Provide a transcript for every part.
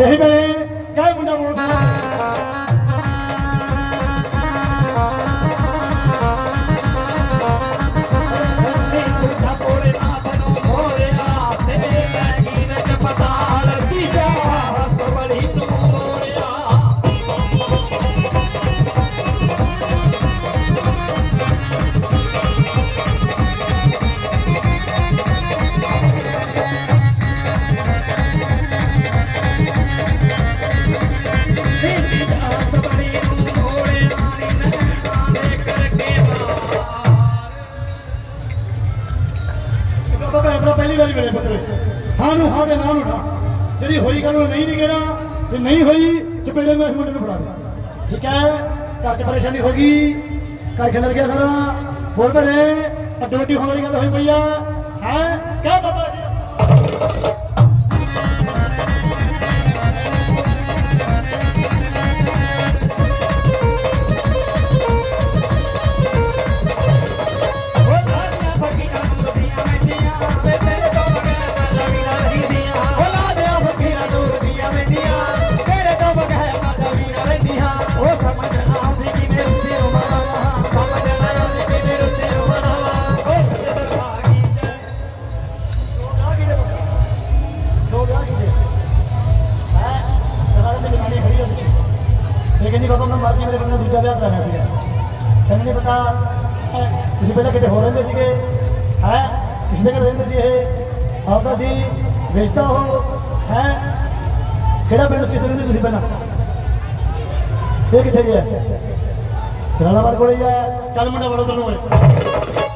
ਇਹ ਵੇਲੇ ਕਹਿ ਪਹਿਲੀ ਵਾਰੀ ਮਿਲੇ ਪੁੱਤਰੇ। ਹਾਂ ਨੂੰ, ਹਾਂ ਦੇ ਨਾ ਨੂੰ ਜਿਹੜੀ ਹੋਈ ਗੱਲ ਉਹ ਨਹੀਂ ਨਿਕਲਣਾ ਤੇ ਨਹੀਂ ਹੋਈ, ਤੇ ਚਪੇੜੇ ਮੈਂ ਇਸ ਮੁੰਡੇ ਨੂੰ ਫੜਾ ਦੇ ਠੀਕ ਹੈ? ਘਰ 'ਚ ਪਰੇਸ਼ਾਨੀ ਹੋ ਗਈ। ਘਰ ਖਿਲਰ ਗਿਆ ਸਾਰਾ। ਹੋਰ ਭੈਣੇ ਅੱਡੋ ਅੱਡੀ ਹੋਣ ਵਾਲੀ ਗੱਲ ਹੋਈ ਪਈ ਆ। ਹੈ? ਕਿਆ ਬਾਬਾ ਜੀ। ਗਈ ਵਿਆਹ ਕਰਾਉਣਾ ਸੀਗਾ। ਤੈਨੂੰ ਨਹੀਂ ਪਤਾ ਤੁਸੀਂ ਪਹਿਲਾਂ ਕਿਤੇ ਹੋਰ ਰਹਿੰਦੇ ਸੀਗੇ? ਹੈ ਕਿਸ ਦੇ ਘਰ ਰਹਿੰਦੇ ਸੀ ਇਹ? ਆਪਦਾ ਸੀ ਵੇਚਦਾ ਉਹ, ਹੈ? ਕਿਹੜਾ ਪਿੰਡ ਸੀ ਰਹਿੰਦੇ ਤੁਸੀਂ ਪਹਿਲਾਂ? ਇਹ ਕਿੱਥੇ ਗਿਆ? ਜਲਾਲਾਬਾਦ ਕੋਲੇ ਗਿਆ ਚੱਲ ਮੁੰਡਾ ਬੜੋ ਤੈਨੂੰ ਓਏ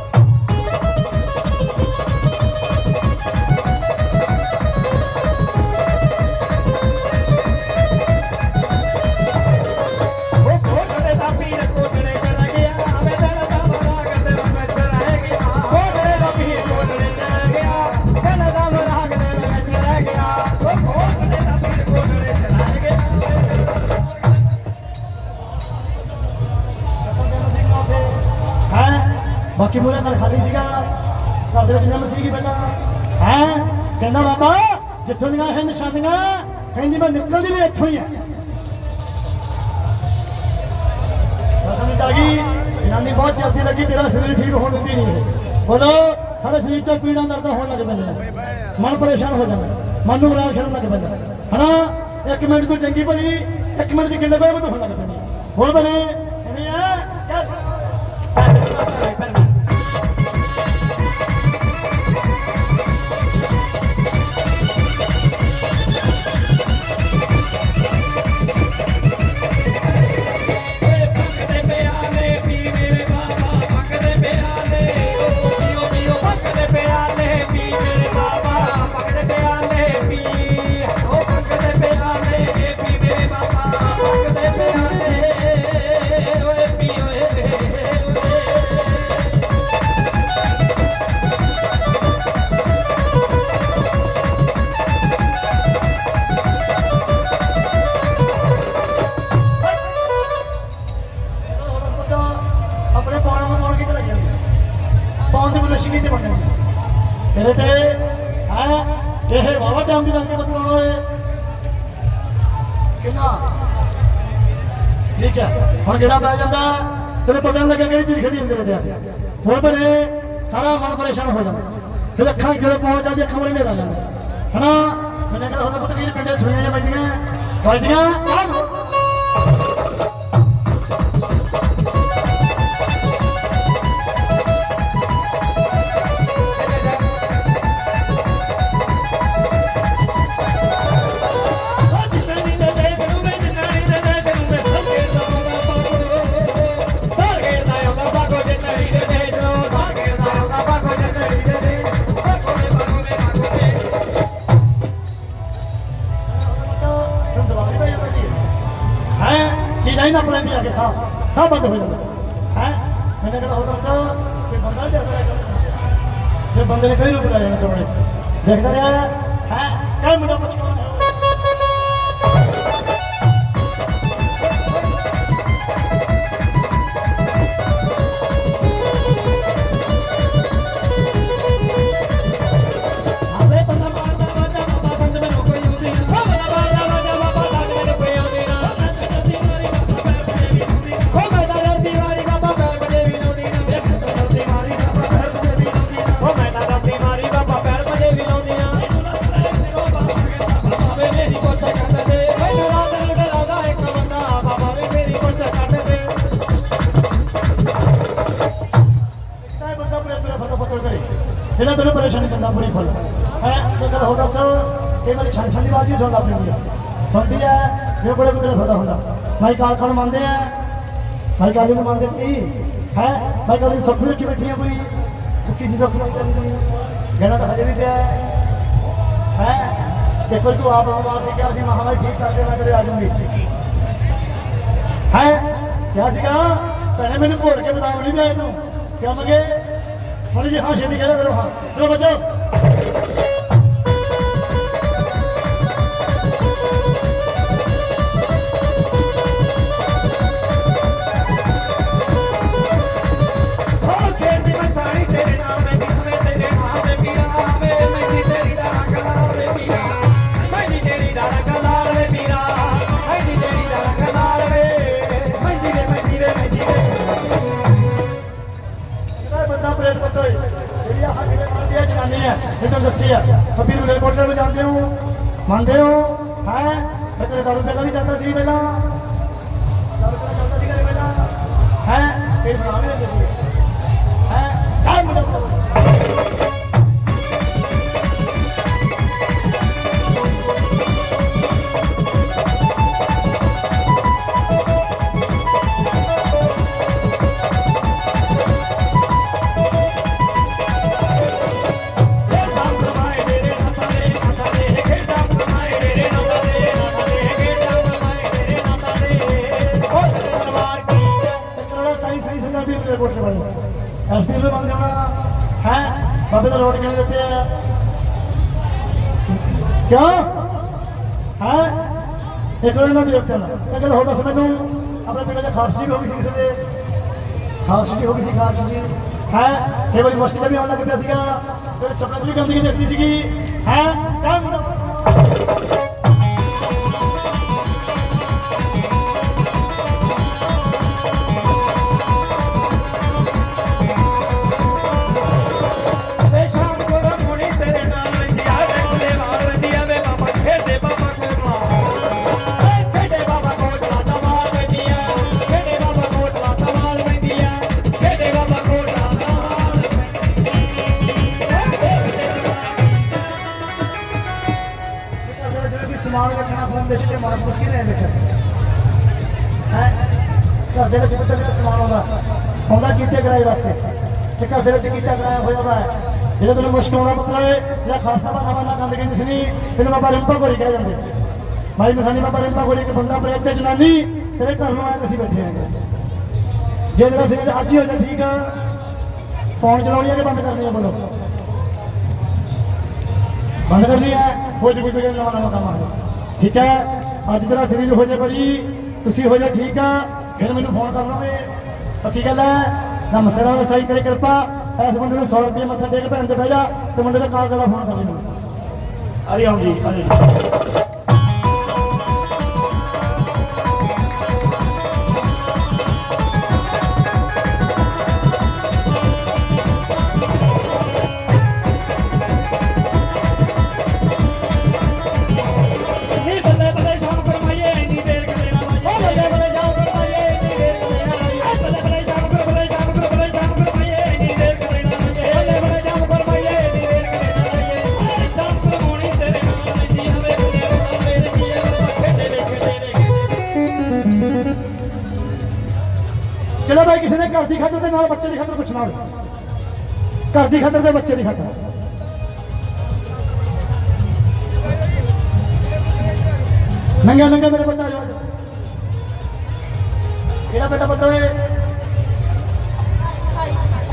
ਬਾਕੀ ਮੂਹਰੇ ਘਰ ਖਾਲੀ ਸੀਗਾ। ਘਰ ਦੇ ਵਿੱਚ ਨਿੰਮ ਸੀਗੀ ਪਹਿਲਾਂ। ਹੈ? ਕਹਿੰਦਾ ਬਾਬਾ, ਜਿੱਥੋਂ ਦੀਆਂ ਇਹ ਨਿਸ਼ਾਨੀਆਂ, ਕਹਿੰਦੀ ਮੈਂ ਨਿਕਲਦੀ ਵੀ ਇੱਥੋਂ ਹੀ ਆ। ਸਮਝ ਆ ਗਈ ਜਨਾਨੀ ਬਹੁਤ ਚਲਦੀ ਲੱਗੀ, ਤੇਰਾ ਸਰੀਰ ਠੀਕ ਹੋਣ ਦਿੱਤੀ ਨਹੀਂ ਬੋਲੋ ਸਾਰੇ ਸਰੀਰ ਤੋਂ ਪੀੜਾਂ ਦਰਦ ਹੋਣ ਲੱਗ ਪੈਂਦੀਆਂ ਮਨ ਪਰੇਸ਼ਾਨ ਹੋ ਜਾਂਦਾ। ਮਨ ਨੂੰ ਬਰਾਬ ਛੱਡਣ ਲੱਗ ਪੈਂਦਾ ਹਨਾ? ਇੱਕ ਮਿੰਟ ਤੋਂ ਚੰਗੀ ਭਲੀ, ਇੱਕ ਮਿੰਟ ਦੀ ਕਿੰਨੇ ਪਏ ਮੈਂ ਹੋਣ ਲੱਗ ਪੈਂਦੀ ਹੋਰ ਬਣੇ ਐਵੇਂ ਆ? ਕਿਆ ਤੇਰੇ ਤੇ ਹੈ, ਇਹ ਬਾਬਾ ਟਾਈਮ ਦੀ ਲੱਗਦੇ ਬਤਲਾਉਣਾ ਹੋਏ ਠੀਕ ਹੈ, ਹੁਣ ਜਿਹੜਾ ਪੈ ਜਾਂਦਾ? ਤੇਰੇ ਪਤਾ ਨਹੀਂ ਲੱਗਾ ਕਿਹੜੀ ਚੀਜ਼ ਖੜੀ ਹੁੰਦੀ ਤੇਰੇ ਤੇ। ਹੁਣ ਬਣੇ ਸਾਰਾ ਮਨ ਪਰੇਸ਼ਾਨ ਹੋ ਜਾਂਦਾ। ਫਿਰ ਅੱਖਾਂ ਜਦੋਂ ਪਹੁੰਚ ਜਾਂਦੀ, ਅੱਖਾਂ ਵਾਲੀ ਮੇਰਾ ਆ ਜਾਂਦਾ। ਹਨਾ? ਮੈਨੂੰ ਕਿਹਾ ਹੁਣ ਪੁੱਤ ਵੀਰ ਪਿੰਡੇ ਸੁਣੀਆਂ ਜਾਂ ਵੱਜਦੀਆਂ। ਵੱਜਦੀਆਂ? ਚੀਜ਼ਾਂ ਹੀ ਨਾ ਆਪਣੇ ਆ ਕੇ ਸਾਹ ਸਾਹ ਬੰਦ ਹੋ ਜਾਂਦਾ। ਹੈ? ਮੈਨੇ ਕਿਹਾ, ਹੋਰ ਦੱਸ ਕਿ ਬੰਦਾ ਜ਼ਿਆਦਾ ਰਿਹਾ ਜੇ ਬੰਦੇ ਨੇ ਕਈ ਰੂਪ ਲਾਏ ਨੇ ਸੋਹਣੇ ਦੇਖਦਾ ਰਿਹਾ, ਹੈ? ਕਈ ਮੁੰਡਾ ਜਿਹੜਾ ਤੈਨੂੰ ਪਰੇਸ਼ਾਨੀ ਕਰਦਾ ਪੂਰੀ ਫੁੱਲ ਹੈ? ਤੇ ਗੱਲ ਹੋਰ ਦੱਸ, ਇਹ ਮੇਰੀ ਛਣ ਛਣ ਦੀ ਸੁਣਦਾ ਪਈ ਸੁਣਦੀ ਹੈ, ਮੇਰੇ ਕੋਲੇ ਕੋਈ ਫਾਇਦਾ ਹੁੰਦਾ। ਭਾਈ ਕਾਲਖਣ ਮੰਨਦੇ ਆ। ਭਾਈ ਕਾਲੀ ਨੂੰ ਮੰਨਦੇ ਤੀ ਹੈ? ਭਾਈ ਕਾਲੀ ਸੱਫੀ ਰੱਖੀ ਬੈਠੀ ਆ ਕੋਈ। ਸੁੱਕੀ ਸੀ ਸੱਫੀ ਰੱਖੀ ਗਹਿਣਾ ਤਾਂ ਹਜੇ ਵੀ ਪਿਆ ਹੈ। ਦੇਖੋ ਤੂੰ ਆਪ ਹਮਾਰ ਸੀ ਕਿਹਾ ਸੀ ਮਹਾਮਾਰੀ ਠੀਕ ਕਰ ਮੈਂ ਤੇਰੇ ਆ ਜਾਊਂਗੀ ਹੈ? ਕਿਹਾ ਸੀਗਾ, ਭੈਣੇ ਮੈਨੂੰ ਘੋੜ ਕੇ ਬਤਾਉਣੀ ਪਿਆ ਤੂੰ। ਕਿਉਂ ਹੁਣ ਜੀ ਹਾਂ ਛੇਤੀ ਕਹਿ ਕਰੋ ਹਾਂ। ਚਲੋ ਬੱਚੋ। ਮਾਰਦੀ ਇਹ ਤਾਂ ਦੱਸੀ ਆ ਕਬੀਰ ਮੇਰੇ ਕੋਟੇ ਨੂੰ ਜਾਂਦੇ ਹੋ। ਮੰਨਦੇ ਹੋ? ਹੈ? ਮੈਂ ਤੇਰੇ ਦਾਰੂ ਪਹਿਲਾਂ ਵੀ ਜਾਂਦਾ ਸੀ ਪਹਿਲਾਂ। ਦਾਰੂ ਪਹਿਲਾਂ ਜਾਂਦਾ ਸੀ ਕਰੇ ਪਹਿਲਾਂ। ਹੈ? ਇਹ ਬਣਾ ਵੀ ਹੈ? ਹੈ? ਮੈਨੂੰ ਐਸਪੀ ਨੂੰ ਬਣ ਜਾਣਾ ਹੈ। ਬਾਬੇ ਦਾ ਰੋਡ ਕਿਵੇਂ ਦਿੱਤੇ ਆ ਕਿਉਂ? ਹੈ? ਇੱਕ ਵਾਰ ਨਾ ਦੇਵਤੇ ਨਾ। ਇਹ ਗੱਲ ਹੋਰ ਦੱਸ ਮੈਨੂੰ, ਆਪਣੇ ਪਿੰਡ ਦੇ ਖਾਰਸ਼ ਜੀ ਹੋ ਗਈ ਸੀ ਕਿਸੇ ਦੇ? ਖਾਰਸ਼ ਜੀ ਹੋ ਗਈ ਸੀ ਖਾਰਸ਼ ਜੀ। ਹੈ? ਕਈ ਵਾਰੀ ਮੁਸ਼ਕਿਲ ਵੀ ਆਉਣ ਲੱਗ ਪਿਆ ਸੀਗਾ। ਫਿਰ ਸੁਪਨੇ 'ਚ ਵੀ ਗੰਦਗੀ ਦੇਖਦੀ ਸੀਗੀ। ਹੈ? ਕੰਮ ਫੋਨ ਦੇ ਚਿੱਟੇ ਮਾਸ ਸੀ। ਹੈ? ਘਰ ਦੇ ਵਿੱਚ ਪੁੱਤਰ ਜਿਹੜਾ ਸਮਾਨ ਆਉਂਦਾ ਆਉਂਦਾ ਕੀਤੇ ਕਿਰਾਏ ਵਾਸਤੇ। ਤੇ ਘਰ ਦੇ ਵਿੱਚ ਕੀਤਾ ਕਿਰਾਇਆ ਹੋਇਆ ਵਾ। ਜਿਹੜਾ ਤੁਹਾਨੂੰ ਮੁਸ਼ਕਲ ਆਉਂਦਾ ਪੁੱਤਰ, ਜਿਹੜਾ ਖਾਲਸਾ ਬਾਨਾ ਬਾਨਾ ਗੰਦ ਕਹਿੰਦੇ ਸੀ ਨਹੀਂ ਇਹਨੂੰ ਬਾਬਾ ਰਿੰਪਾ ਗੋਰੀ ਕਹਿ ਜਾਂਦੇ। ਭਾਈ ਮਸਾਨੀ, ਬਾਬਾ ਰਿੰਪਾ ਗੋਰੀ ਇੱਕ ਬੰਦਾ ਪ੍ਰੇਤ ਤੇ ਜਨਾਨੀ, ਤੇਰੇ ਘਰ ਨੂੰ ਆਇਆ ਤੇ ਅਸੀਂ ਬੈਠੇ ਆਂਗੇ। ਜੇ ਤੇਰਾ ਸਿਰ ਅੱਜ ਹੀ ਹੋ ਜਾ ਠੀਕ ਆ, ਫੋਨ ਚਲਾਉਣੀ ਆ ਕਿ ਬੰਦ ਕਰਨੀ ਆ ਬੋਲੋ? ਬੰਦ ਕਰਨੀ ਹੈ ਹੋ ਜੇ ਕੋਈ ਨਵਾਂ ਨਵਾਂ ਕੰਮ ਆ ਠੀਕ ਹੈ ਅੱਜ ਤੇਰਾ ਸਰੀਰ ਹੋ ਜੇ ਬਰੀ ਤੁਸੀਂ ਹੋ ਜਾ ਠੀਕ ਆ, ਫਿਰ ਮੈਨੂੰ ਫੋਨ ਕਰ ਲਓਗੇ। ਪੱਕੀ ਗੱਲ ਹੈ ਨਾ ਮਸਲਾ ਵਸਾਈ ਕਰੇ ਕਿਰਪਾ, ਇਸ ਮੁੰਡੇ ਨੂੰ 100 ਰੁਪਏ ਮੱਥਾ ਟੇਕ ਭੈਣ ਦੇ ਬਹਿ ਜਾ, ਤੇ ਮੁੰਡੇ ਦਾ ਕਾਲ ਦਾ ਫੋਨ ਕਰ ਮੈਨੂੰ ਅਰੇ ਆਉਂ ਜੀ ਅਰੇ ਘਰ ਦੀ ਖਾਤਰ ਦੇ ਨਾਲ ਬੱਚੇ ਦੀ ਖਾਤਰ ਪੁੱਛਣਾ ਹੋਵੇ। ਘਰ ਦੀ ਖਾਤਰ ਤੇ ਬੱਚੇ ਦੀ ਖਾਤਰ। ਨੰਗਾ ਨੰਗਾ ਮੇਰੇ ਬੰਦਾ ਜੋ ਕਿਹੜਾ ਬੇਟਾ ਬੰਦਾ ਓਏ?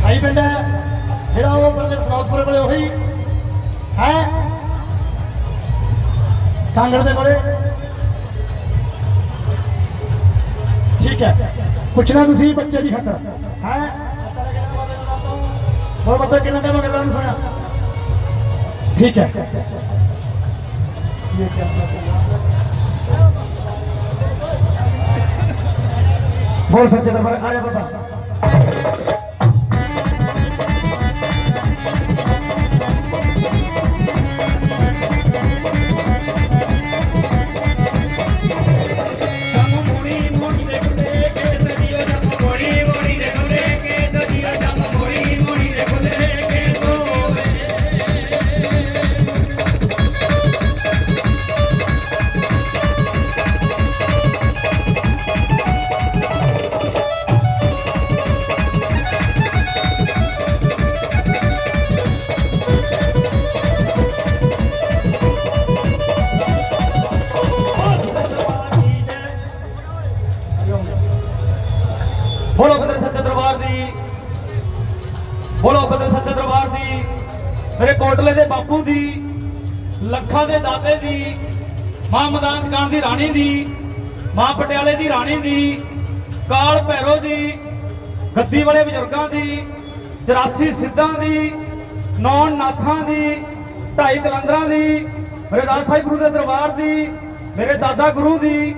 ਆਈ ਪਿੰਡ ਹੈ। ਜਿਹੜਾ ਉਹ ਬੰਦੇ ਸਲਾਉਤਪੁਰੇ ਕੋਲੇ ਉਹੀ ਹੈ। ਕਾਂਗੜ ਦੇ ਕੋਲੇ। ਠੀਕ ਹੈ। ਪੁੱਛਣਾ ਤੁਸੀਂ ਬੱਚੇ ਦੀ ਖਾਤਰ ਹੈ? ਬਹੁਤ ਬੱਚਾ ਕਿੰਨਾ ਟਾਈਮ ਹੋ ਗਿਆ ਸੁਣਿਆ? ਠੀਕ ਹੈ। ਬੋਲ ਸੱਚੇ ਦਰਬਾਰ ਆ ਜਾ ਬਾਬਾ। ਦੀ ਰਾਣੀ ਦੀ, ਮਾਂ ਪਟਿਆਲੇ ਦੀ ਰਾਣੀ ਦੀ, ਕਾਲ ਭੈਰੋ ਦੀ, ਗੱਦੀ ਵਾਲੇ ਬਜ਼ੁਰਗਾਂ ਦੀ 84 ਸਿੱਧਾਂ ਦੀ ਨੌ ਨਾਥਾਂ ਦੀ, ਢਾਈ ਕਲੰਦਰਾਂ ਦੀ, ਮੇਰੇ ਰਾਜ ਸਾਹਿਬ ਗੁਰੂ ਦੇ ਦਰਬਾਰ ਦੀ, ਮੇਰੇ ਦਾਦਾ ਗੁਰੂ ਦੀ,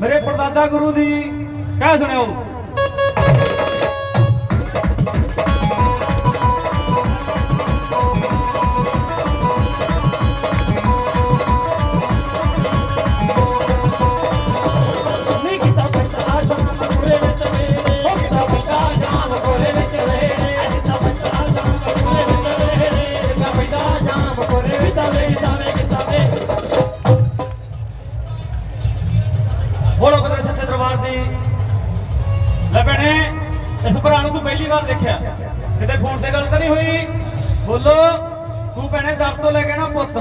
ਮੇਰੇ ਪੜਦਾਦਾ ਗੁਰੂ ਦੀ, ਕਹਿ ਸੁਣਿਓ। ਪਹਿਲੀ ਵਾਰ ਦੇਖਿਆ। ਕਿਤੇ ਫੋਨ ਤੇ ਗੱਲ ਤਾਂ ਨਹੀਂ ਹੋਈ? ਬੋਲੋ, ਤੂੰ ਭੈਣੇ ਦਰ ਤੋਂ ਲੈ ਕੇ ਨਾ ਪੁੱਤ।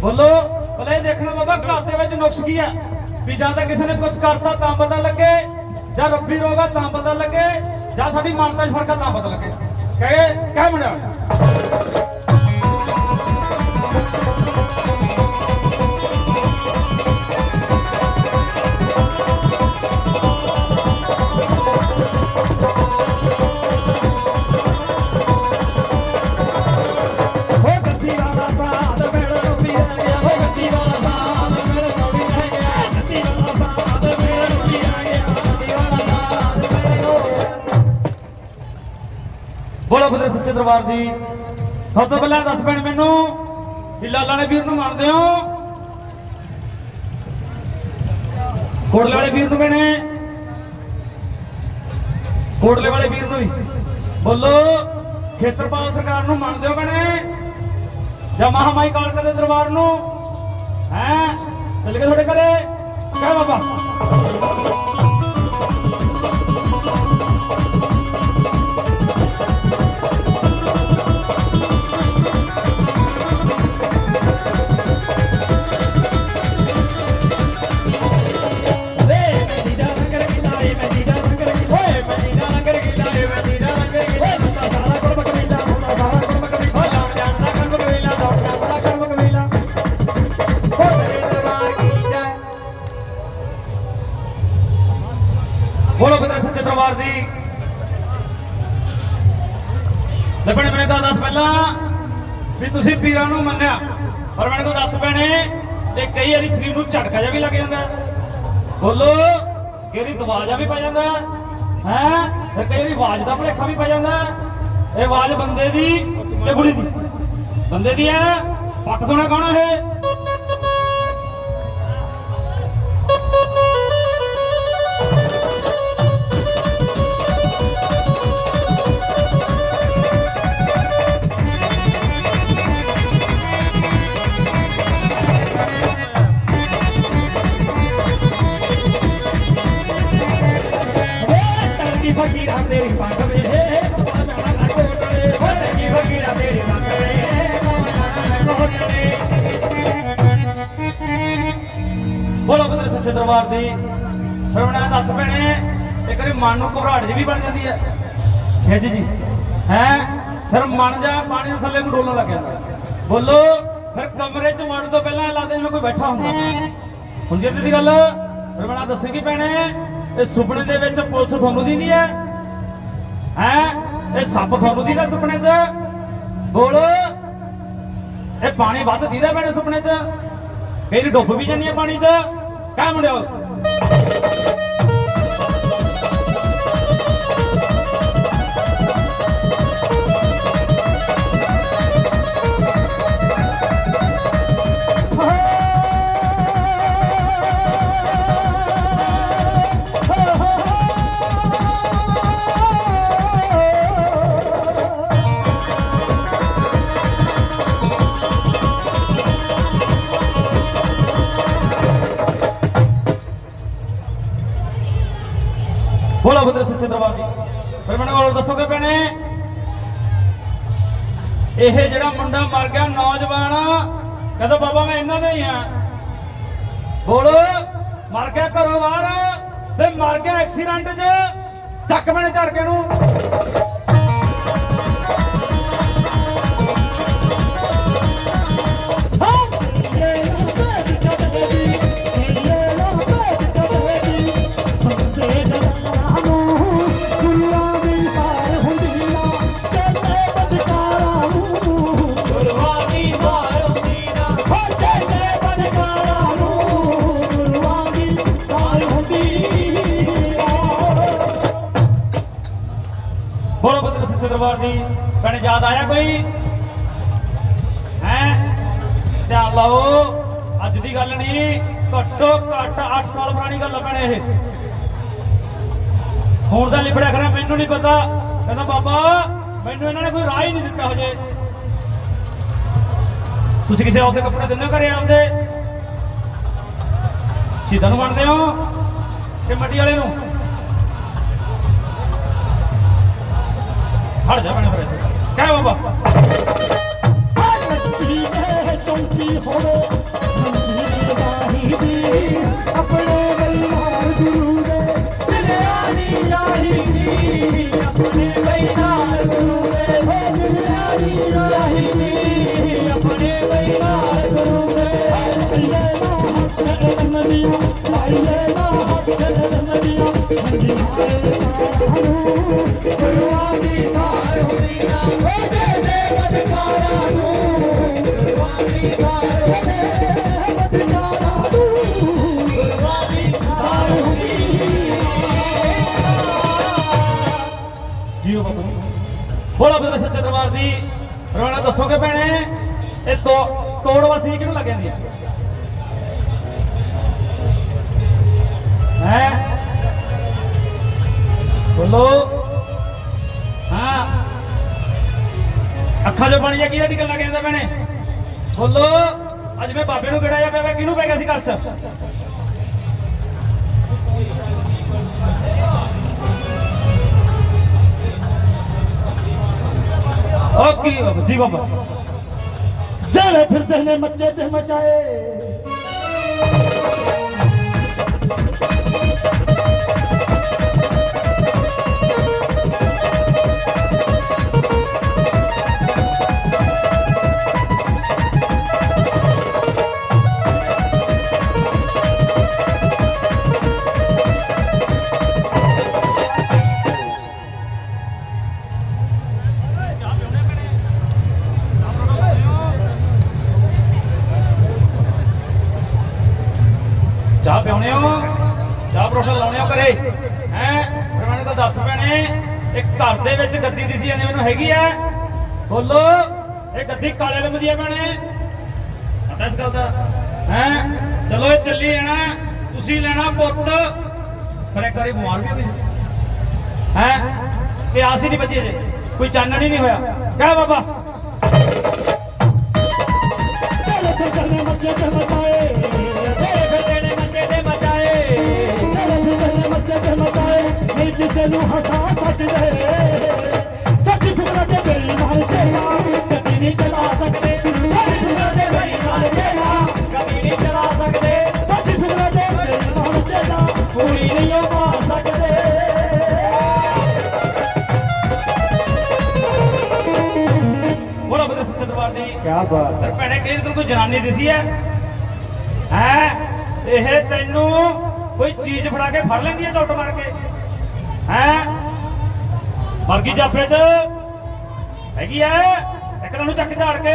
ਬੋਲੋ ਪਹਿਲਾਂ ਇਹ ਦੇਖਣਾ ਬਾਬਾ, ਘਰ ਦੇ ਵਿੱਚ ਨੁਕਸ ਕੀ ਆ? ਵੀ ਜਾਂ ਤਾਂ ਕਿਸੇ ਨੇ ਕੁਝ ਕਰਤਾ ਤਾਂ ਪਤਾ ਲੱਗੇ, ਜਾਂ ਰੱਬੀ ਰੋਗਾ ਤਾਂ ਪਤਾ ਲੱਗੇ, ਜਾਂ ਸਾਡੀ ਮਾਨਤਾ 'ਚ ਫ਼ਰਕ ਤਾਂ ਪਤਾ ਲੱਗੇ। ਕਹੇ, ਕਹਿ ਮੁੰਡਾ ਸੱਚੇ ਦਰਬਾਰ ਦੀ ਸਭ ਤੋਂ ਪਹਿਲਾਂ ਦੱਸ ਪੈਣ ਮੈਨੂੰ ਵੀ ਲਾਲਾ ਨੇ ਵੀਰ ਨੂੰ ਮੰਨਦੇ ਹੋ? ਕੋਟਲੇ ਵਾਲੇ ਵੀਰ ਨੂੰ ਭੈਣੇ ਕੋਟਲੇ ਵਾਲੇ ਵੀਰ ਨੂੰ ਵੀ। ਬੋਲੋ, ਖੇਤਰਪਾਲ ਸਰਕਾਰ ਨੂੰ ਮੰਨਦੇ ਹੋ ਭੈਣੇ ਜਾਂ ਮਹਾਮਾਈ ਕਾਲਕਾ ਦੇ ਦਰਬਾਰ ਨੂੰ? ਹੈ? ਚੱਲ ਕੇ ਤੁਹਾਡੇ ਘਰੇ। ਕਹਿ ਬਾਬਾ। ਤੁਸੀਂ ਪੀਰਾਂ ਨੂੰ ਮੰਨਿਆ। ਪਰ ਮੈਨੂੰ ਕੋਲ ਦੱਸ ਪੈਣੇ ਇਹ ਕਈ ਵਾਰੀ ਸਰੀਰ ਨੂੰ ਝਟਕਾ ਜਿਹਾ ਵੀ ਲੱਗ ਜਾਂਦਾ ਬੋਲੋ, ਕਈ ਵਾਰੀ ਦਵਾ ਜਿਹਾ ਵੀ ਪੈ ਜਾਂਦਾ ਹੈ। ਹੈਂ? ਤੇ ਕਈ ਵਾਰੀ ਆਵਾਜ਼ ਦਾ ਭੁਲੇਖਾ ਵੀ ਪੈ ਜਾਂਦਾ ਇਹ ਆਵਾਜ਼ ਬੰਦੇ ਦੀ ਤੇ ਬੁੜੀ ਦੀ। ਬੰਦੇ ਦੀ ਹੈ। ਪੱਟ ਸੁਣਾ ਕੌਣ ਹੈ ਬਦਰ ਦੀ ਫਿਰ ਮੈਂ ਦੱਸ ਭੈਣੇ, ਇੱਕ ਵਾਰੀ ਮਨ ਨੂੰ ਘਬਰਾਹਟ ਜੀ ਵੀ ਬਣ ਜਾਂਦੀ ਹੈ। ਖਿੱਚ ਜੀ। ਹੈ? ਫਿਰ ਮਨ ਜਾ ਪਾਣੀ ਦੇ ਥੱਲੇ ਨੂੰ ਡੋਲਣ ਲੱਗ ਜਾਂਦਾ। ਬੋਲੋ, ਫਿਰ ਕਮਰੇ 'ਚ ਵੜਨ ਤੋਂ ਪਹਿਲਾਂ ਲੱਗਦਾ ਜਿਵੇਂ ਕੋਈ ਬੈਠਾ ਹੁੰਦਾ। ਹੁਣ ਜੇ ਦੀ ਗੱਲ, ਫਿਰ ਮੈਂ ਦੱਸੇਗੀ ਭੈਣੇ, ਇਹ ਸੁਪਨੇ ਦੇ ਵਿੱਚ ਪੁਲਿਸ ਤੁਹਾਨੂੰ ਦਿੰਦੀ ਹੈ। ਹੈ? ਇਹ ਸੱਪ ਤੁਹਾਨੂੰ ਦਿੰਦਾ ਸੁਪਨੇ 'ਚ। ਬੋਲੋ, ਇਹ ਪਾਣੀ ਵੱਧ ਦਿੰਦਾ ਭੈਣੇ ਸੁਪਨੇ 'ਚ। ਕਈ ਡੁੱਬ ਵੀ ਜਾਂਦੀ ਹੈ ਪਾਣੀ 'ਚ। ਕਹਿ ਮੁੰਡਿਓ ਇਹ ਜਿਹੜਾ ਮੁੰਡਾ ਮਰ ਗਿਆ, ਨੌਜਵਾਨ ਕਹਿੰਦਾ, ਬਾਬਾ, ਮੈਂ ਇਹਨਾਂ ਦਾ ਹੀ ਆ। ਬੋਲੋ, ਮਰ ਗਿਆ ਘਰੋਂ ਬਾਹਰ ਤੇ ਮਰ ਗਿਆ ਐਕਸੀਡੈਂਟ 'ਚ। ਚੱਕ ਮੈਨੇ ਝੜ ਕੇ ਨੂੰ ਦਰਬਾਰ ਦੀ ਭੈਣੇ ਯਾਦ ਆਇਆ ਕੋਈ? ਹੈ? ਧਿਆਨ ਲਓ, ਅੱਜ ਦੀ ਗੱਲ ਨਹੀਂ, ਘੱਟੋ ਘੱਟ 8 ਸਾਲ ਪੁਰਾਣੀ ਗੱਲ ਆ ਇਹ। ਹੁਣ ਦਾ ਲਿਬੜਿਆ ਖਰਾ ਮੈਨੂੰ ਨਹੀਂ ਪਤਾ। ਕਹਿੰਦਾ, ਬਾਬਾ, ਮੈਨੂੰ ਇਹਨਾਂ ਨੇ ਕੋਈ ਰਾਹ ਹੀ ਨਹੀਂ ਦਿੱਤਾ ਹਜੇ। ਤੁਸੀਂ ਕਿਸੇ ਹੋਰ ਦੇ ਕੱਪੜੇ ਦਿੰਦੇ ਹੋ ਘਰੇ ਆਪਦੇ। ਸ਼ਹੀਦਾਂ ਨੂੰ ਵੰਡਦੇ ਹੋ, ਕਿ ਮੱਟੀ ਵਾਲੇ ਨੂੰ? ਹਟ ਜਾ ਬਣੇ ਫਿਰ ਇੱਥੇ। ਕਹਿ ਬਾਬਾ। ਚੌਂਕੀ ਹੋਵੇ ਮੰਜੀ ਮਾਹੀ ਦੀ ਆਪਣੇ ਬਲਿਹਾਰ ਗੁਰੂ ਦੇ ਜਲਿਆਣੀ ਆਹੀ ਦੀ ਆਪਣੇ ਬਲਿਹਾਰ ਗੁਰੂ ਦੇ ਹੋ ਜਲਿਆਣੀ ਆਹੀ ਦੀ ਆਪਣੇ ਬਲਿਹਾਰ ਗੁਰੂ ਦੇ ਪਾਈਏ ਨਾ ਹੱਥ ਨਦੀਆਂ ਪਾਈਏ ਨਾ ਹੱਥ ਨਦੀਆਂ ਮੰਜੀ ਮਾਹੀ ਬੋਲਾ ਬਦਲ ਸੱਚੇ ਦਰਬਾਰ ਦੀ ਰਵਾਨਾ ਦੱਸੋਗੇ ਭੈਣੇ? ਇਹ ਤੋ ਤੋੜ ਵਾਸੀ ਕਿਹਨੂੰ ਲੱਗ ਜਾਂਦੀ ਹੈ? ਬੋਲੋ। ਹਾਂ। ਅੱਖਾਂ 'ਚੋਂ ਪਾਣੀ ਜਾਂ ਕਿਹਦਾ ਨਿਕਲ ਲੱਗ ਭੈਣੇ? ਬੋਲੋ। ਅੱਜ ਮੈਂ ਬਾਬੇ ਨੂੰ ਕਿਹੜਾ ਜਾ ਪਿਆ ਵਾ, ਕਿਹਨੂੰ ਪੈ ਗਿਆ ਸੀ ਘਰ 'ਚ? ਓ ਕੀ ਬਾਬਾ ਜੀ ਬਾਬਾ। ਜਿਹੜੇ ਫਿਰਦੇ ਨੇ ਮੱਚੇ ਤੇ ਮਚਾਏ। ਹੈਗੀ ਐ ਬੋਲੋ। ਇਹ ਗੱਦੀ ਕਾਲੇ ਰੰਗ ਦੀ ਐ ਭੈਣੇ। ਪਤਾ ਇਸ ਗੱਲ ਦਾ? ਹੈ? ਚਲੋ ਇਹ ਚੱਲੀ ਜਾਣਾ। ਤੁਸੀਂ ਲੈਣਾ ਪੁੱਤ। ਪਰ ਇੱਕ ਵਾਰੀ ਬਿਮਾਰ ਵੀ ਹੋ ਸੀ। ਹੈ? ਤੇ ਹੀ ਨਹੀਂ ਬਚੀ ਜੇ ਕੋਈ ਚਾਨਣ ਹੀ ਨਹੀਂ ਹੋਇਆ। ਕਹਿ ਬਾਬਾ। ਜਿਹੜੇ ਫਿਰਦੇ ਨੇ ਮੱਚੇ ਤੇ ਮਚਾਏ ਤੇਰੇ ਫਿਰਦੇ ਨੇ ਮੰਜੇ ਤੇ ਮਚਾਏ ਜਿਹੜੇ ਫਿਰਦੇ ਨੇ ਮੱਚੇ ਤੇ ਮਚਾਏ ਨਹੀਂ ਕਿਸੇ ਨੂੰ ਹਸਾ ਸਕਦੇ। ਕਿਆ ਬਾਤ ਤੇ ਭੈਣੇ ਕਿਹੜੀ ਤੈਨੂੰ ਕੋਈ ਜਨਾਨੀ ਦਿਸੀ ਐ ਹੈ? ਇਹ ਤੈਨੂੰ ਕੋਈ ਚੀਜ਼ ਫੜਾ ਕੇ ਫੜ ਲੈਂਦੀ ਐ ਝੁੱਟ ਮਾਰ ਕੇ ਹੈ ਵਰਗੀ ਜਾਫੇ ਚ ਹੈਗੀ ਐ। ਇੱਕ ਤੈਨੂੰ ਚੱਕ ਝਾੜ ਕੇ।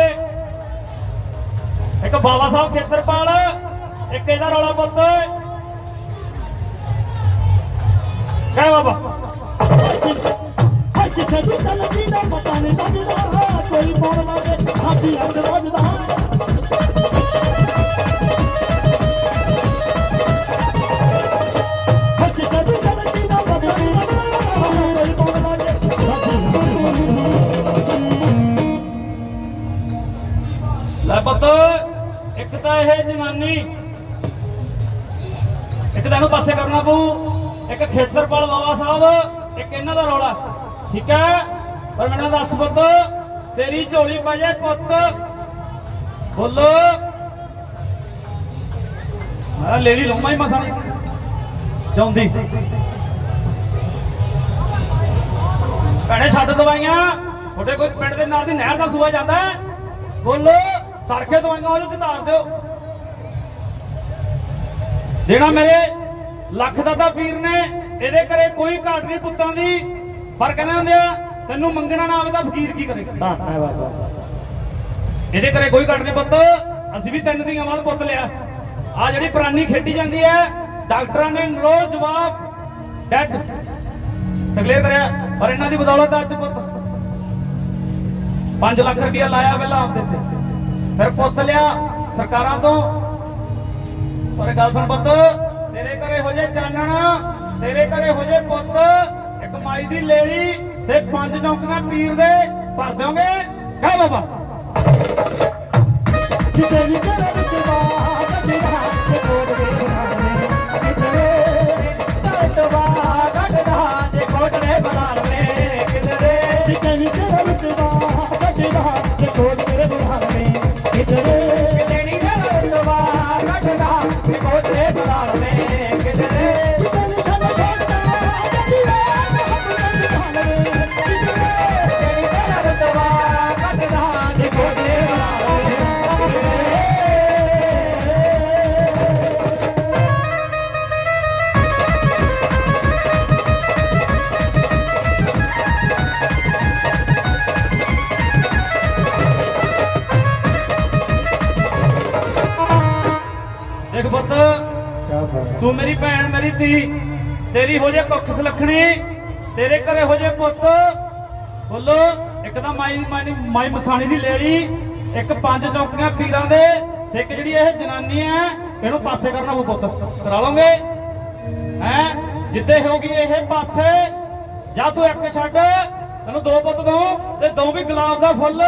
ਇੱਕ ਬਾਬਾ ਸਾਹਿਬ ਖੇਤਰਪਾਲ, ਇੱਕ ਇਹਦਾ ਰੌਲਾ ਪੁੱਤ। ਕਹਿ ਬਾਬਾ। ਹਰ ਕਿਸੇ ਦੀ ਤਲਕੀ ਦਾ ਪਤਾ ਨਹੀਂ ਲੱਗਦਾ ਕੋਈ ਪਾਉਣ ਲੱਗੇ ਸਾਥੀ ਅੰਦ ਵੱਜਦਾ ਤਾਂ ਇੱਕ ਤਾਂ ਇਹਨੂੰ ਪਾਸੇ ਕਰਨਾ ਪਊ। ਇੱਕ ਖੇਤਰਪਾਲ ਬਾਬਾ ਸਾਹਿਬ, ਇੱਕ ਇਹਨਾਂ ਦਾ ਰੌਲਾ। ਠੀਕ ਹੈ? ਪਰ ਮੈਨੂੰ ਦੱਸ ਪੁੱਤ, ਤੇਰੀ ਝੋਲੀ ਪੈ ਪੁੱਤ। ਬੋਲੋ। ਮੈਂ ਲੈ ਲਈ ਲੰਮਾ ਹੀ ਮਸਾਂ ਜਾਉਂਦੀ। ਭੈਣੇ, ਛੱਡ ਦਵਾਈਆਂ। ਤੁਹਾਡੇ ਕੋਈ ਪਿੰਡ ਦੇ ਨਾਲ ਦੀ ਨਹਿਰ ਦਾ ਸੂਆ ਜਾਂਦਾ ਬੋਲੋ। ਤੜਕੇ ਦਵਾਈਆਂ ਉਹ ਚ ਧਾਰ ਦਿਓ। ਦੇਣਾ ਮੇਰੇ ਲੱਖ ਦਾਦਾ ਪੀਰ ਨੇ ਇਹਦੇ ਘਰੇ ਕੋਈ ਘਾਟ ਨਹੀਂ ਪੁੱਤਾਂ ਦੀ। ਪਰ ਕਹਿੰਦੇ ਹੁੰਦੇ ਆ ਤੈਨੂੰ ਮੰਗਣਾ ਨਾ ਆਵੇ ਤਾਂ ਫਕੀਰ ਕੀ ਕਰੇਗਾ? ਇਹਦੇ ਘਰੇ ਕੋਈ ਘਾਟ ਨਹੀਂ ਪੁੱਤ ਅਸੀਂ ਵੀ ਤਿੰਨ ਦੀਆਂ ਬਾਅਦ ਪੁੱਤ ਲਿਆ। ਆ ਜਿਹੜੀ ਪੁਰਾਣੀ ਖੇਡੀ ਜਾਂਦੀ ਹੈ ਡਾਕਟਰਾਂ ਨੇ ਰੋਜ਼ ਜਵਾਬ ਡੈਡ ਡਿਕਲੇਅਰ ਕਰਿਆ ਪਰ ਇਹਨਾਂ ਦੀ ਬਦੌਲਤ ਅੱਜ ਪੁੱਤ। 5 ਲੱਖ ਰੁਪਇਆ ਲਾਇਆ ਪਹਿਲਾਂ ਆਪਦੇ ਤੇ। ਫਿਰ ਪੁੱਤ ਲਿਆ ਸਰਕਾਰਾਂ ਤੋਂ ਪਰ ਗੱਲ ਸੁਣ ਪੁੱਤ, ਤੇਰੇ ਘਰੇ ਹੋ ਜੇ ਚਾਨਣ, ਤੇਰੇ ਘਰੇ ਹੋ ਜੇ ਪੁੱਤ, ਇੱਕ ਮਾਈ ਦੀ ਲੇਲੀ ਤੇ ਪੰਜ ਚੌਂਕੀਆਂ ਪੀਰ ਦੇ ਭਰ ਦਿਓਗੇ? ਕਹ ਬਾਬਾ। ਕਿਤੇ ਵੀ ਤੇਰੇ ਵਿੱਚ ਬਾਤ ਜਿਹੜਾ ਤੇ ਕੋਟ ਭੈਣ ਤੇਰੀ ਹੋ ਜੇ ਕੁੱਖ ਸੁਲੱਖਣੀ, ਤੇਰੇ ਘਰੇ ਹੋ ਜੇ ਪੁੱਤ। ਬੋਲੋ, ਇੱਕ ਤਾਂ ਮਾਈ ਮਾਈ ਮਾਈ ਮਸਾਣੀ ਦੀ ਲੇਲੀ ਇੱਕ ਪੰਜ ਚੌਕੀਆਂ ਪੀਰਾਂ ਦੇ ਇੱਕ ਜਿਹੜੀ ਇਹ ਜਨਾਨੀ ਹੈ, ਇਹਨੂੰ ਪਾਸੇ ਕਰਨਾ ਉਹ ਪੁੱਤ। ਕਰਾ ਲਓਗੇ? ਹੈ? ਜਿੱਦੇ ਹੋਗੀ ਇਹ ਪਾਸੇ, ਜਾਂ ਤੂੰ ਇੱਕ ਛੱਡ, ਤੈਨੂੰ ਦੋ ਪੁੱਤ ਦਊ, ਤੇ ਦੋ ਵੀ ਗੁਲਾਬ ਦਾ ਫੁੱਲ।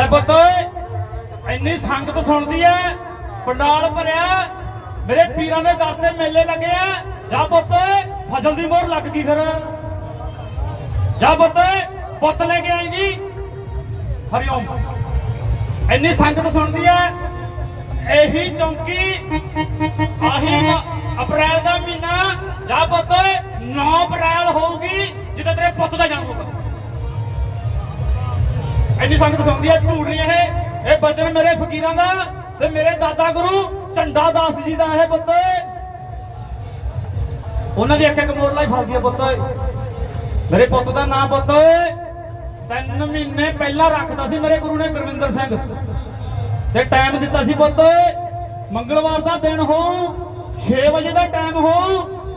ਲੈ ਪੁੱਤ ਓਏ, ਇੰਨੀ ਸੰਗਤ ਸੁਣਦੀ ਐ, ਪੰਡਾਲ ਭਰਿਆ, ਮੇਰੇ ਪੀਰਾਂ ਦੇ ਦਰ ਤੇ ਮੇਲੇ ਲੱਗੇ ਆ ਜਾ ਪੁੱਤ ਫਸਲ ਦੀ ਮੋਹਰ ਲੱਗ ਗਈ ਫਿਰ। ਜਾ ਪੁੱਤ ਪੁੱਤ ਲੈ ਕੇ ਆਏਗੀ। ਹਰੀਓਮ ਇੰਨੀ ਸੰਗਤ ਸੁਣਦੀ ਐ, ਇਹੀ ਚੌਂਕੀ, ਆਹੀ ਅਪ੍ਰੈਲ ਦਾ ਮਹੀਨਾ। ਜਾ ਪੁੱਤ ਓਏ 9 ਅਪ੍ਰੈਲ ਹੋਊਗੀ ਜਦੋਂ ਤੇਰੇ ਪੁੱਤ ਦਾ ਜਨਮ ਹੋਊਗਾ। ਇੰਨੀ ਸੰਗਤ ਸੁਣਦੀ ਹੈ, ਝੂਠ ਨਹੀਂ ਇਹ। ਇਹ ਬਚਨ ਮੇਰੇ ਫਕੀਰਾਂ ਦਾ ਤੇ ਮੇਰੇ ਦਾਦਾ ਗੁਰੂ ਝੰਡਾ ਦਾਸ ਜੀ ਦਾ ਇਹ ਪੁੱਤ। ਉਹਨਾਂ ਦੀ ਇੱਕ ਇੱਕ ਮੋਰਲਾ ਹੀ ਫਲਦੀ ਹੈ ਪੁੱਤ। ਮੇਰੇ ਪੁੱਤ ਦਾ ਨਾਮ ਪੁੱਤ ਤਿੰਨ ਮਹੀਨੇ ਪਹਿਲਾਂ ਰੱਖਦਾ ਸੀ ਮੇਰੇ ਗੁਰੂ ਨੇ ਗੁਰਵਿੰਦਰ ਸਿੰਘ। ਤੇ ਟਾਈਮ ਦਿੱਤਾ ਸੀ ਪੁੱਤ, ਮੰਗਲਵਾਰ ਦਾ ਦਿਨ ਹੋ 6 ਵਜੇ ਦਾ ਟਾਈਮ ਹੋ,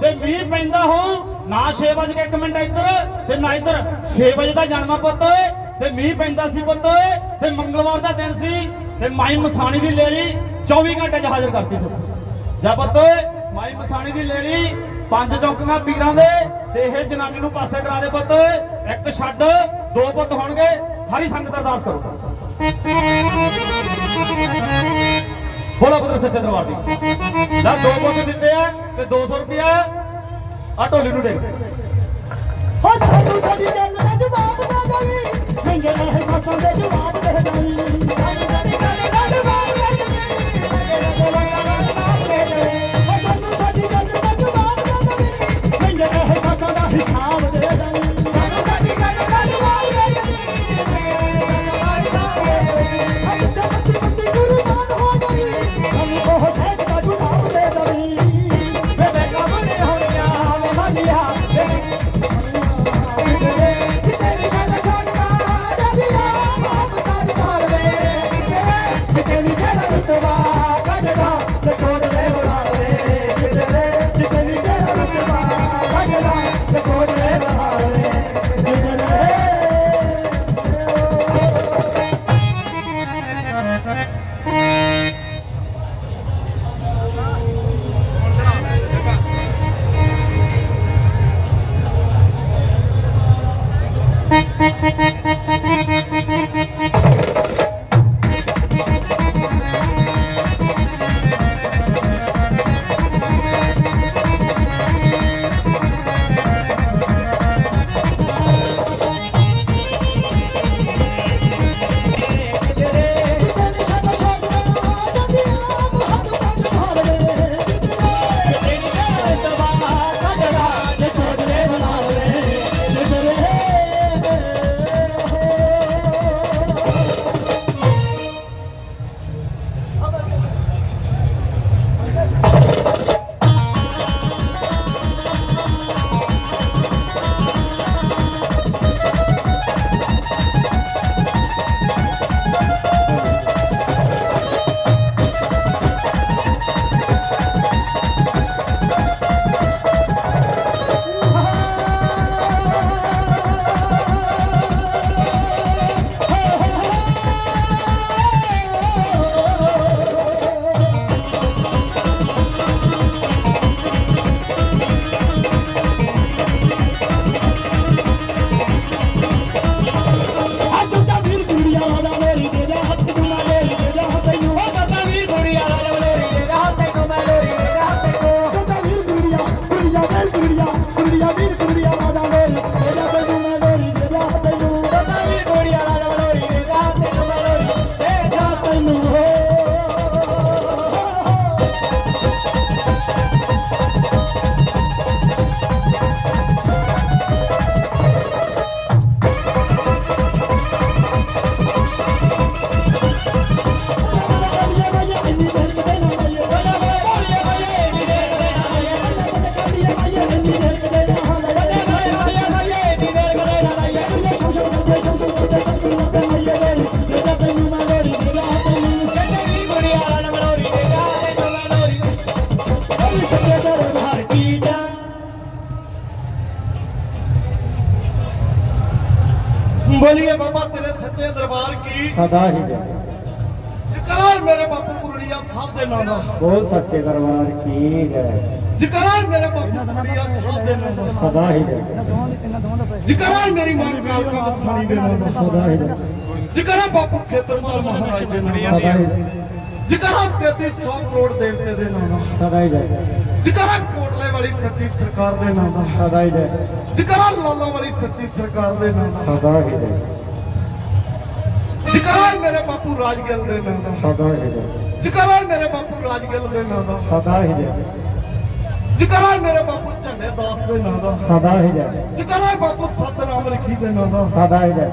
ਤੇ ਮੀਂਹ ਪੈਂਦਾ ਹੋ, ਨਾ 6 ਵਜੇ ਕੇ 1 ਮਿੰਟ ਇੱਧਰ ਤੇ ਨਾ ਇੱਧਰ। 6 ਵਜੇ ਦਾ ਜਨਮਾ ਪੁੱਤ। ਤੇ ਮੀਂਹ ਪੈਂਦਾ ਸੀ ਪੁੱਤ, ਤੇ ਮੰਗਲਵਾਰ ਦਾ ਦਿਨ ਸੀ, ਤੇ ਮਾਈ ਮਸਾਣੀ ਦੀ ਲੇਲੀ 24 ਘੰਟੇ 'ਚ ਹਾਜ਼ਰ ਕਰਤੀ ਸੀ। ਜਾ ਪੁੱਤ, ਮਾਈ ਮਸਾਣੀ ਦੀ ਲੇਲੀ ਪੰਜ ਚੌਕੀਆਂ ਪੀਰਾਂ ਦੇ, ਤੇ ਇਹ ਜਨਾਨੀ ਨੂੰ ਪਾਸੇ ਕਰਾ ਦੇ ਪੁੱਤ। ਇੱਕ ਛੱਡ, ਦੋ ਪੁੱਤ ਹੋਣਗੇ, ਸਾਰੀ ਸੰਗਤ ਅਰਦਾਸ ਕਰੋ। ਬੋਲਾ ਪੁੱਤਰ ਸੱਚੇ ਦਰਬਾਰ ਦੀ। ਲੈ ਦੋ ਪੁੱਤ ਦਿੱਤੇ ਆ, ਤੇ 200 ਰੁਪਿਆ ਆ ਢੋਲੀ ਨੂੰ ਦੇ। ਹੋ ਸਾਨੂੰ ਸਾਡੀ ਗੱਲ ਦਾ ਜਵਾਬ ਦੇ ਦੇਵੀ ਮਹਿੰਗੇ ਅਹਿਸਾਸਾਂ ਦੇ ਜਵਾਬ ਦੇ ਬੋਲੀਏ ਬਾਬਾ ਤੇਰੇ ਸੱਚੇ ਦਰਬਾਰ ਕੀ? ਸਦਾ ਹੀ ਜੈ। ਜਕਰਾਂ ਮੇਰੇ ਬਾਪੂ ਕੁਰੜੀਆ ਸਾਹਿਬ ਦੇ ਨਾਂ ਦਾ ਬੋਲ ਸੱਚੇ ਦਰਬਾਰ ਕੀ ਜੈ। ਜਕਰਾਂ ਮੇਰੇ ਬਾਪੂ ਕੁਰੜੀਆ ਸਾਹਿਬ ਦੇ ਨਾਂ ਦਾ ਸਦਾ ਹੀ ਜੈ। ਜਕਰਾਂ ਮੇਰੀ ਮਾਂ ਕਾਲਕਾ ਵਸਾਣੀ ਦੇ ਨਾਂ ਦਾ ਸਦਾ ਹੀ ਜੈ। ਜਕਰਾਂ ਬਾਪੂ ਖੇਤਰਪਾਲ ਮਹਾਰਾਜ ਦੇ ਨਾਂ ਦਾ ਸਦਾ ਹੀ ਜੈ। ਜਕਰਾਂ 3300 ਕਰੋੜ ਦੇਵਤੇ ਦੇ ਨਾਂ ਦਾ ਸਦਾ ਹੀ ਜੈ। ਜਕਰਾਂ ਕੋਟਲੇ ਵਾਲੀ ਸੱਚੀ ਸਰਕਾਰ ਦੇ ਨਾਂ ਦਾ ਸਦਾ ਹੀ ਜੈ। ਜਕਰਾਂ ਲਾਲਾਂ ਵਾਲੀ ਸੱਚੀ ਸਰਕਾਰ ਦੇ ਨਾਂ ਦਾ ਸਦਾ ਹੀ? ਜੈ ਜਕਰਾਂ ਮੇਰੇ ਬਾਪੂ ਰਾਜਗਿੱਲ ਦੇ ਨਾਂ ਦਾ ਸਦਾ ਹੀ? ਜੈ ਜਕਰਾਂ ਮੇਰੇ ਬਾਪੂ ਰਾਜਗਿੱਲ ਦੇ ਨਾਂ ਦਾ ਸਦਾ ਹੀ? ਜੈ ਜਕਰਾਂ ਮੇਰੇ ਬਾਪੂ ਝੰਡੇ ਦਾਸ ਦੇ ਨਾਂ ਦਾ ਸਦਾ ਹੀ? ਜੈ ਜਕਰਾਂ ਬਾਪੂ ਸਤਨਾਮ ਰਖੀ ਦੇ ਨਾਂ ਦਾ ਸਦਾ ਹੀ? ਜੈ